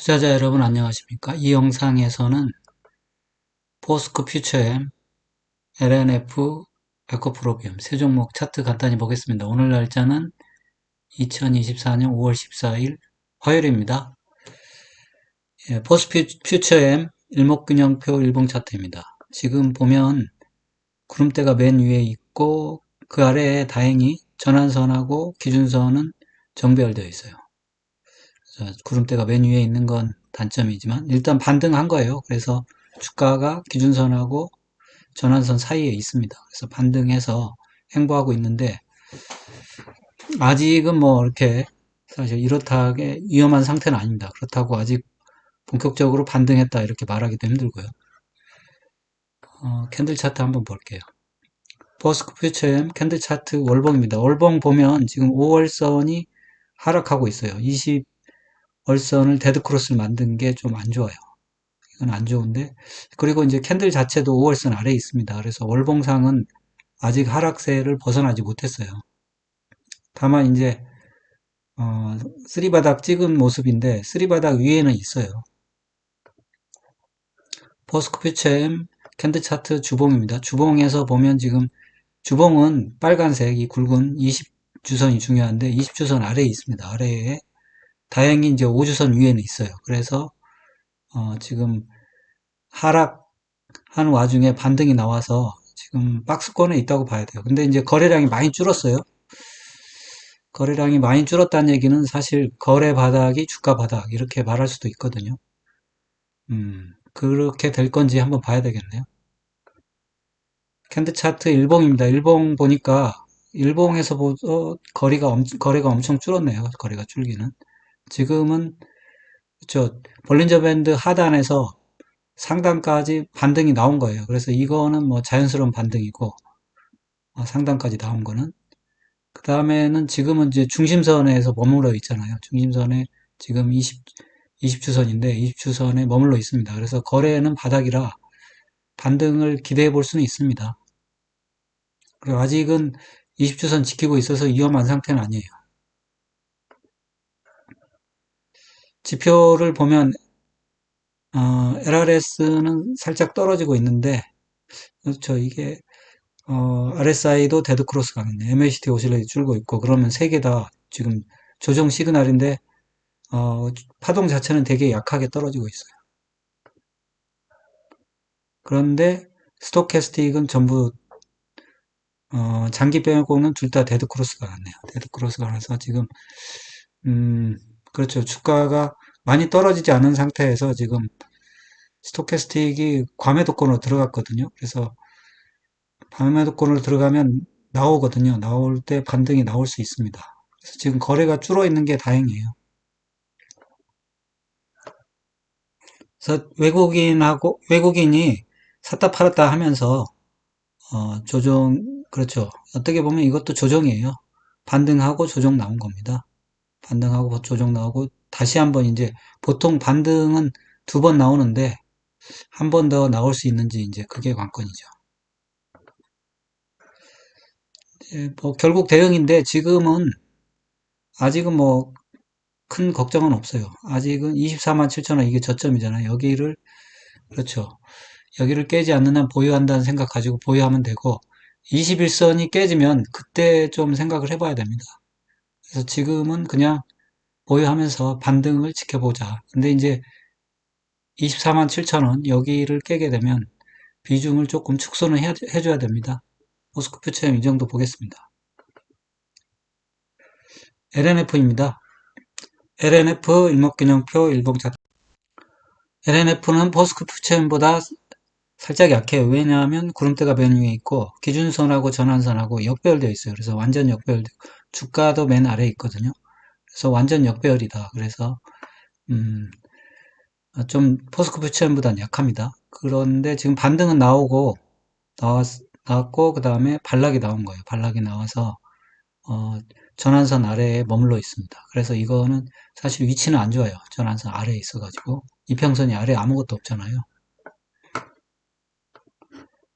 투자자 여러분 안녕하십니까? 이 영상에서는 포스코 퓨처엠, LNF, 에코프로비움 세 종목 차트 간단히 보겠습니다. 오늘 날짜는 2024년 5월 14일 화요일입니다. 예, 포스코 퓨처엠 일목균형표 일봉 차트입니다. 지금 보면 구름대가 맨 위에 있고 그 아래에 다행히 전환선하고 기준선은 정배열되어 있어요. 구름대가 맨 위에 있는 건 단점이지만 일단 반등한 거예요. 그래서 주가가 기준선하고 전환선 사이에 있습니다. 그래서 반등해서 행보하고 있는데 아직은 뭐 이렇게 사실 이렇다게 위험한 상태는 아닙니다. 그렇다고 아직 본격적으로 반등했다 이렇게 말하기도 힘들고요. 어, 캔들 차트 한번 볼게요. 버스크 퓨처엠 캔들 차트 월봉입니다. 월봉 보면 지금 5월선이 하락하고 있어요. 20 월선을 데드크로스를 만든 게 좀 안 좋아요. 이건 안 좋은데 그리고 이제 캔들 자체도 5월선 아래에 있습니다. 그래서 월봉상은 아직 하락세를 벗어나지 못했어요. 다만 이제 어, 쓰리바닥 찍은 모습인데 쓰리바닥 위에는 있어요. 포스코 퓨처엠 캔들 차트 주봉입니다. 주봉에서 보면 지금 주봉은 빨간색 이 굵은 20주선이 중요한데 20주선 아래에 있습니다. 아래에 다행히 이제 5주선 위에는 있어요. 그래서 어, 지금 하락한 와중에 반등이 나와서 지금 박스권에 있다고 봐야 돼요. 근데 이제 거래량이 많이 줄었어요. 거래량이 많이 줄었다는 얘기는 사실 거래 바닥이 주가 바닥 이렇게 말할 수도 있거든요. 음, 그렇게 될 건지 한번 봐야 되겠네요. 캔드 차트 일봉입니다. 일봉 보니까 일봉에서 보 어, 거리가 엄, 거래가 엄청 줄었네요. 거래가 줄기는. 지금은 저 볼린저 밴드 하단에서 상단까지 반등이 나온 거예요. 그래서 이거는 뭐 자연스러운 반등이고 어, 상단까지 나온 거는 그 다음에는 지금은 이제 중심선에서 머물러 있잖아요. 중심선에 지금 20, 20주선인데 20주선에 머물러 있습니다. 그래서 거래는 바닥이라 반등을 기대해 볼 수는 있습니다. 그리고 아직은 20주선 지키고 있어서 위험한 상태는 아니에요. 지표를 보면 어, LRS는 살짝 떨어지고 있는데 그렇죠. 이게 어, RSI도 데드 크로스 가는데 MACD 오실레이 줄고 있고 그러면 세 개 다 지금 조정 시그널인데 어, 파동 자체는 되게 약하게 떨어지고 있어요. 그런데 스토캐스틱은 전부 어, 장기 빼고는 둘 다 데드 크로스가 갔네요. 데드 크로스가 가서 지금 음, 그렇죠. 주가가 많이 떨어지지 않은 상태에서 지금 스토캐스틱이 과매 도권으로 들어갔거든요. 그래서 과매 도권으로 들어가면 나오거든요. 나올 때 반등이 나올 수 있습니다. 그래서 지금 거래가 줄어 있는 게 다행이에요. 그래서 외국인하고 외국인이 샀다 팔았다 하면서 어, 조정 그렇죠. 어떻게 보면 이것도 조정이에요. 반등하고 조정 나온 겁니다. 반등하고 조정 나오고 다시 한번 이제 보통 반등은 두 번 나오는데 한 번 더 나올 수 있는지 이제 그게 관건이죠. 뭐 결국 대응인데 지금은 아직은 뭐 큰 걱정은 없어요. 아직은 24만 7천 원 이게 저점이잖아요. 여기를 그렇죠. 여기를 깨지 않는 한 보유한다는 생각 가지고 보유하면 되고 21선이 깨지면 그때 좀 생각을 해봐야 됩니다. 그래서 지금은 그냥 보유하면서 반등을 지켜보자. 근데 이제 24만 7천원 여기를 깨게 되면 비중을 조금 축소는 해, 줘야 됩니다. 모스크퓨처엠 이 정도 보겠습니다. LNF입니다. LNF 일목균형표 일봉차 LNF는 포스크퓨처엠보다 살짝 약해요. 왜냐하면 구름대가 맨 위에 있고 기준선하고 전환선하고 역배열되어 있어요. 그래서 완전 역배열되고 주가도 맨 아래에 있거든요. 그래서 완전 역배열이다. 그래서 음, 좀 포스코 퓨처엠보다는 약합니다. 그런데 지금 반등은 나오고 나왔, 나왔고 그 다음에 반락이 나온 거예요. 반락이 나와서 어, 전환선 아래에 머물러 있습니다. 그래서 이거는 사실 위치는 안 좋아요. 전환선 아래에 있어가지고 이평선이 아래에 아무것도 없잖아요.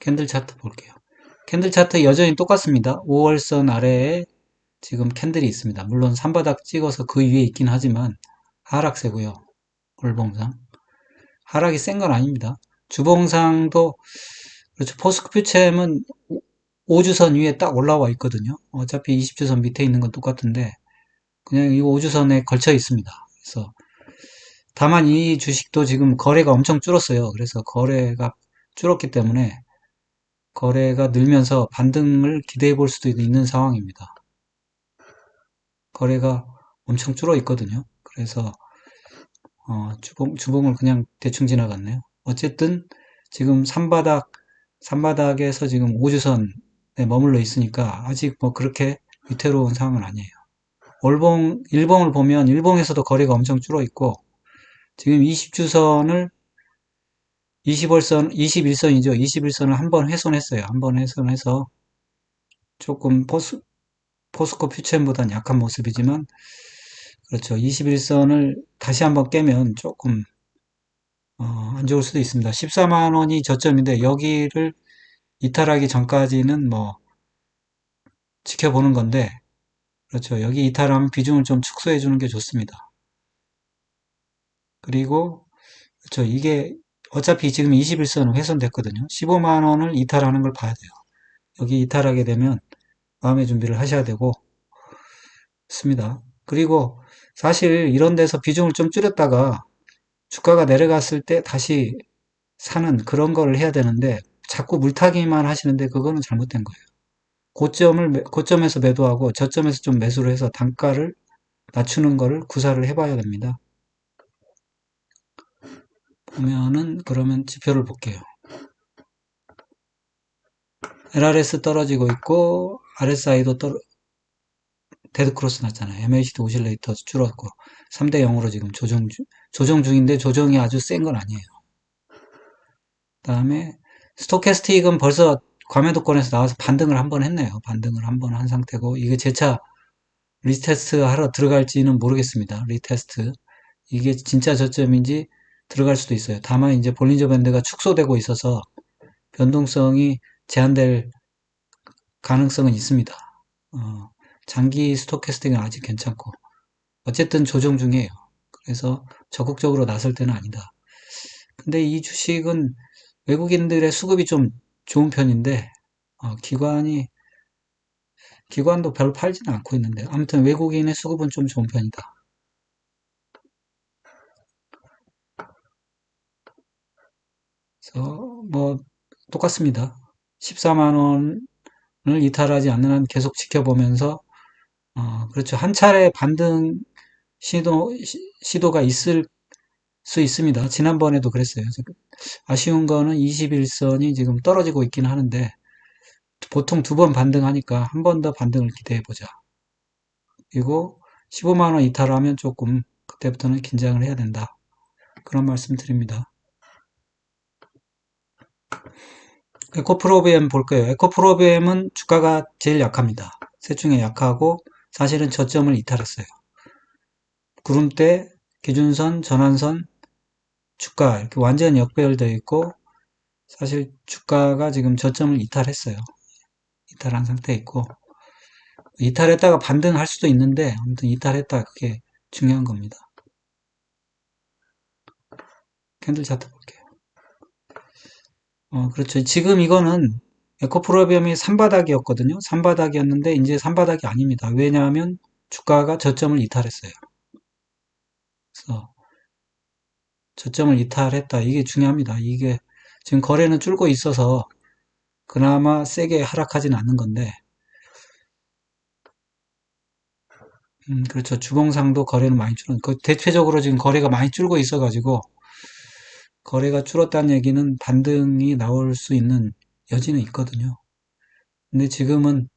캔들 차트 볼게요. 캔들 차트 여전히 똑같습니다. 5월선 아래에 지금 캔들이 있습니다. 물론 산바닥 찍어서 그 위에 있긴 하지만 하락세고요. 월봉상. 하락이 센 건 아닙니다. 주봉상도 그렇죠. 포스코 퓨체엠은 5주선 위에 딱 올라와 있거든요. 어차피 20주선 밑에 있는 건 똑같은데 그냥 이 5주선에 걸쳐 있습니다. 그래서 다만 이 주식도 지금 거래가 엄청 줄었어요. 그래서 거래가 줄었기 때문에 거래가 늘면서 반등을 기대해 볼 수도 있는 상황입니다. 거래가 엄청 줄어 있거든요. 그래서 어, 주봉, 주봉을 그냥 대충 지나갔네요. 어쨌든 지금 3바닥, 3바닥에서 지금 5주선에 머물러 있으니까 아직 뭐 그렇게 위태로운 상황은 아니에요. 월봉, 일봉을 보면 일봉에서도 거래가 엄청 줄어 있고 지금 20주선을 21선, 21선이죠. 21선을 한 번 훼손했어요. 한 번 훼손해서 조금 포스, 포스코 퓨처보다는 약한 모습이지만 그렇죠. 21선을 다시 한번 깨면 조금 어, 안 좋을 수도 있습니다. 14만 원이 저점인데 여기를 이탈하기 전까지는 뭐 지켜보는 건데 그렇죠. 여기 이탈하면 비중을 좀 축소해 주는 게 좋습니다. 그리고 그렇죠. 이게 어차피 지금 21선은 훼손됐거든요. 15만 원을 이탈하는 걸 봐야 돼요. 여기 이탈하게 되면 마음의 준비를 하셔야 되고 습니다. 그리고 사실 이런 데서 비중을 좀 줄였다가 주가가 내려갔을 때 다시 사는 그런 거를 해야 되는데 자꾸 물타기만 하시는데 그거는 잘못된 거예요. 고점을 고점에서 매도하고 저점에서 좀 매수를 해서 단가를 낮추는 거를 구사를 해봐야 됩니다. 보면은 그러면 지표를 볼게요. LRS 떨어지고 있고 RSI도 떨어 데드크로스 났잖아요. MACD 오실레이터 줄었고 3대 0으로 지금 조정 중, 조정 중인데 조정이 아주 센 건 아니에요. 다음에 스토캐스틱은 벌써 과매도권에서 나와서 반등을 한 번 했네요. 반등을 한번한 상태고 이게 재차 리테스트 하러 들어갈지는 모르겠습니다. 리테스트 이게 진짜 저점인지 들어갈 수도 있어요. 다만 이제 볼린저 밴드가 축소되고 있어서 변동성이 제한될 가능성은 있습니다. 어, 장기 스토캐스팅은 아직 괜찮고 어쨌든 조정 중이에요. 그래서 적극적으로 나설 때는 아니다. 근데 이 주식은 외국인들의 수급이 좀 좋은 편인데 어, 기관이 기관도 별로 팔지는 않고 있는데 아무튼 외국인의 수급은 좀 좋은 편이다. 그래서 뭐 똑같습니다. 14만 원을 이탈하지 않는 한 계속 지켜보면서 어, 그렇죠. 한 차례 반등 시도 시도가 있을 수 있습니다. 지난번에도 그랬어요. 아쉬운 거는 21선이 지금 떨어지고 있긴 하는데 보통 두 번 반등하니까 한 번 더 반등을 기대해 보자. 그리고 15만 원 이탈하면 조금 그때부터는 긴장을 해야 된다. 그런 말씀 드립니다. 에코프로비엠 볼 거예요. 에코프로비엠은 주가가 제일 약합니다. 셋 중에 약하고 사실은 저점을 이탈했어요. 구름대, 기준선, 전환선, 주가 이렇게 완전 역배열되어 있고 사실 주가가 지금 저점을 이탈했어요. 이탈한 상태에 있고 이탈했다가 반등할 수도 있는데 아무튼 이탈했다 그게 중요한 겁니다. 캔들 차트 볼게요. 어, 그렇죠. 지금 이거는 에코프로비엄이 3바닥이었거든요. 3바닥이었는데 이제 3바닥이 아닙니다. 왜냐하면 주가가 저점을 이탈했어요. 그래서 저점을 이탈했다. 이게 중요합니다. 이게 지금 거래는 줄고 있어서 그나마 세게 하락하지는 않는 건데 음, 그렇죠. 주봉상도 거래는 많이 줄은, 그 대체적으로 지금 거래가 많이 줄고 있어가지고, 거래가 줄었다는 얘기는 반등이 나올 수 있는 여지는 있거든요. 근데 지금은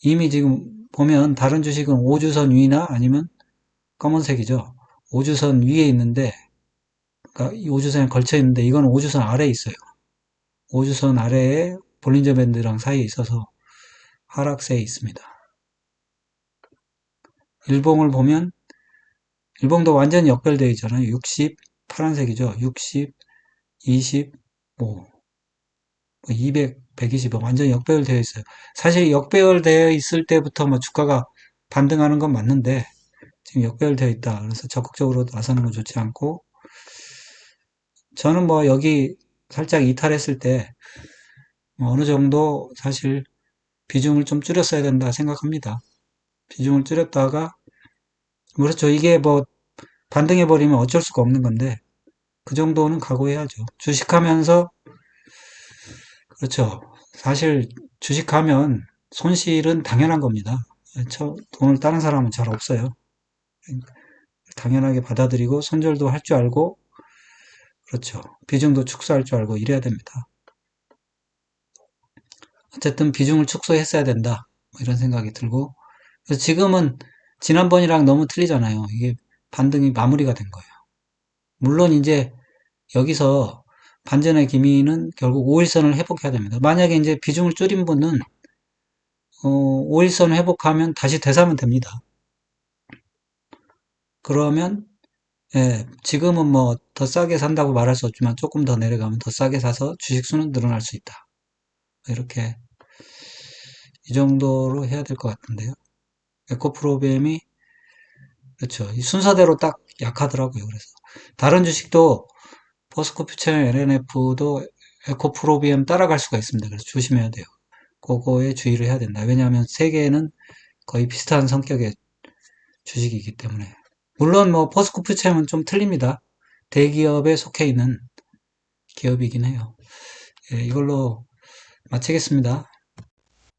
이미 지금 보면 다른 주식은 5주선 위나 아니면 검은색이죠. 5주선 위에 있는데, 그러니까 5주선에 걸쳐 있는데, 이건 5주선 아래에 있어요. 5주선 아래에 볼린저 밴드랑 사이에 있어서 하락세에 있습니다. 일봉을 보면 일봉도 완전히 역별되어 있잖아요. 60 파란색이죠. 60, 25, 200, 120 완전히 역배열되어 있어요. 사실 역배열되어 있을 때부터 뭐 주가가 반등하는 건 맞는데 지금 역배열되어 있다. 그래서 적극적으로 나서는 건 좋지 않고 저는 뭐 여기 살짝 이탈했을 때 어느 정도 사실 비중을 좀 줄였어야 된다 생각합니다. 비중을 줄였다가 그렇죠. 이게 뭐 반등해 버리면 어쩔 수가 없는 건데 그 정도는 각오해야죠. 주식하면서 그렇죠. 사실 주식하면 손실은 당연한 겁니다. 저 돈을 다른 사람은 잘 없어요. 당연하게 받아들이고 손절도 할 줄 알고 그렇죠. 비중도 축소할 줄 알고 이래야 됩니다. 어쨌든 비중을 축소했어야 된다. 뭐 이런 생각이 들고 지금은 지난번이랑 너무 틀리잖아요. 이게 반등이 마무리가 된 거예요. 물론 이제 여기서 반전의 기미는 결국 5일선을 회복해야 됩니다. 만약에 이제 비중을 줄인 분은 어, 5일선 회복하면 다시 되사면 됩니다. 그러면 예, 지금은 뭐 더 싸게 산다고 말할 수 없지만 조금 더 내려가면 더 싸게 사서 주식 수는 늘어날 수 있다. 이렇게 이 정도로 해야 될 것 같은데요. 에코 프로비엠이 그렇죠. 이 순서대로 딱 약하더라고요. 그래서 다른 주식도 포스코 퓨처 LNF도 에코 프로비엠 따라갈 수가 있습니다. 그래서 조심해야 돼요. 그거에 주의를 해야 된다. 왜냐하면 세 개는 거의 비슷한 성격의 주식이기 때문에 물론 뭐 포스코 퓨처는 좀 틀립니다. 대기업에 속해 있는 기업이긴 해요. 예, 이걸로 마치겠습니다.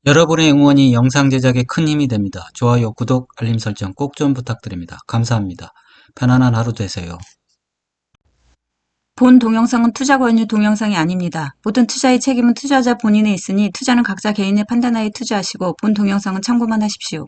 여러분의 응원이 영상 제작에 큰 힘이 됩니다. 좋아요, 구독, 알림 설정 꼭 좀 부탁드립니다. 감사합니다. 편안한 하루 되세요. 본 동영상은 투자 권유 동영상이 아닙니다. 모든 투자의 책임은 투자자 본인에 있으니 투자는 각자 개인의 판단하에 투자하시고 본 동영상은 참고만 하십시오.